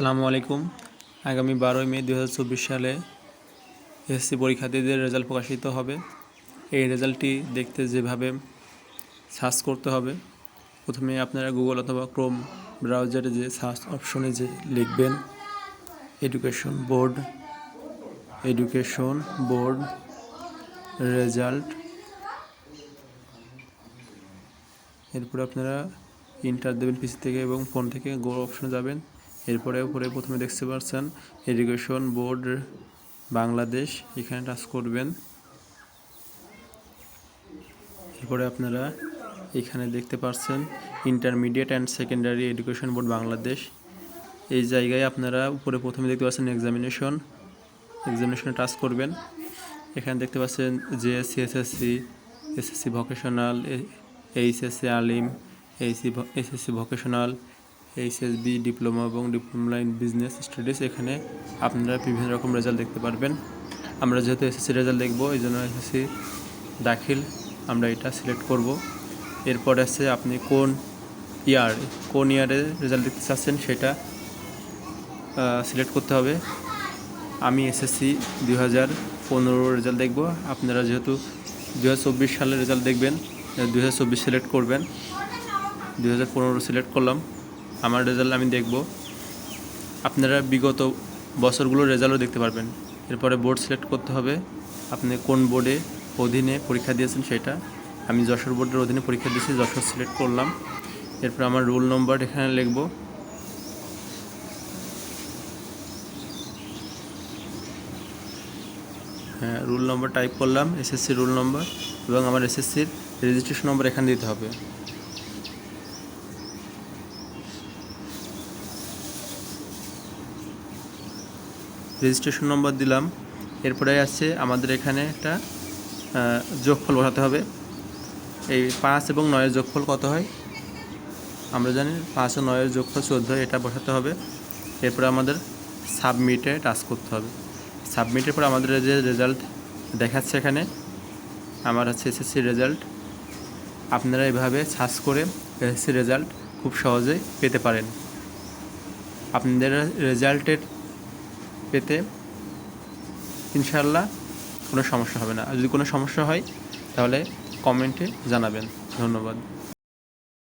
আসসালামু আলাইকুম। আগামী বারোই মে দু হাজার চব্বিশ সালে এসএসসি পরীক্ষার্থীদের রেজাল্ট প্রকাশিত হবে। এই রেজাল্টটি দেখতে যেভাবে সার্চ করতে হবে, প্রথমে আপনারা গুগল অথবা ক্রোম ব্রাউজারে যে সার্চ অপশনে যে লিখবেন education board education board result এরপরে আপনারা ইন্টার দেবেন পিসি থেকে এবং ফোন থেকে গো অপশনে যাবেন। এরপরে উপরে প্রথমে দেখতে পাচ্ছেন এডুকেশন বোর্ড বাংলাদেশ, এখানে টাচ করবেন। এরপরে আপনারা এখানে দেখতে পাচ্ছেন intermediate and secondary education board Bangladesh. এই জায়গায় আপনারা উপরে প্রথমে দেখতে পাচ্ছেন এক্সামিনেশন, এক্সামিনেশনে টাচ করবেন। এখানে দেখতে পাচ্ছেন JSC, SSC SSC vocational HSC Alim Aisi SSC vocational HSB diploma এবং ডিপ্লোমা ইন বিজনেস স্টাডিজ এখানে আপনারা বিভিন্ন রকম রেজাল্ট দেখতে পারবেন। আমরা যেহেতু এসএসসি রেজাল্ট দেখব, এই জন্য এসএসসি দাখিল আমরা এটা সিলেক্ট করব। এরপর আছে আপনি কোন ইয়ার কোন ইয়ারে রেজাল্ট দেখতে চাচ্ছেন সেটা সিলেক্ট করতে হবে। আমি এসএসসি দুই হাজার পনেরো রেজাল্ট দেখব। আপনারা যেহেতু দু হাজার চব্বিশ সালের রেজাল্ট দেখবেন দু হাজার চব্বিশ সিলেক্ট করবেন। দু হাজার পনেরো সিলেক্ট করলাম। আমার রেজাল্ট আমি দেখব। আপনারা বিগত বছরগুলোর রেজাল্টও দেখতে পারবেন। এরপরে বোর্ড সিলেক্ট করতে হবে। আপনি কোন বোর্ডে অধীনে পরীক্ষা দিয়েছেন সেটা। আমি যশোর বোর্ডের অধীনে পরীক্ষা দিয়েছি, যশোর সিলেক্ট করলাম। এরপর আমার রোল নম্বর এখানে লিখব। হ্যাঁ রুল নম্বর টাইপ করলাম, এসএসসি রুল নম্বর এবং আমার এসএসসির রেজিস্ট্রেশন নম্বর এখানে দিতে হবে। রেজিস্ট্রেশন নম্বর দিলাম। এরপরে আছে আমাদের এখানে একটা যোগফল বসাতে হবে। এই পাঁচ এবং নয়ের যোগফল কত হয়? আমরা জানি পাঁচ ও নয়ের যোগফল চোদ্দ, এটা বসাতে হবে। এরপরে আমাদের সাবমিটে টাচ করতে হবে। সাবমিটের পর আমাদের যে রেজাল্ট দেখাচ্ছে এখানে, আমার হচ্ছে এসএসসি রেজাল্ট আপনারা এভাবে সার্চ করে এসএসসি রেজাল্ট খুব সহজেই পেতে পারেন। আপনাদের রেজাল্টের পেতে ইনশাল্লাহ কোনো সমস্যা হবে না। আর যদি কোনো সমস্যা হয়, তাহলে কমেন্টে জানাবেন। ধন্যবাদ।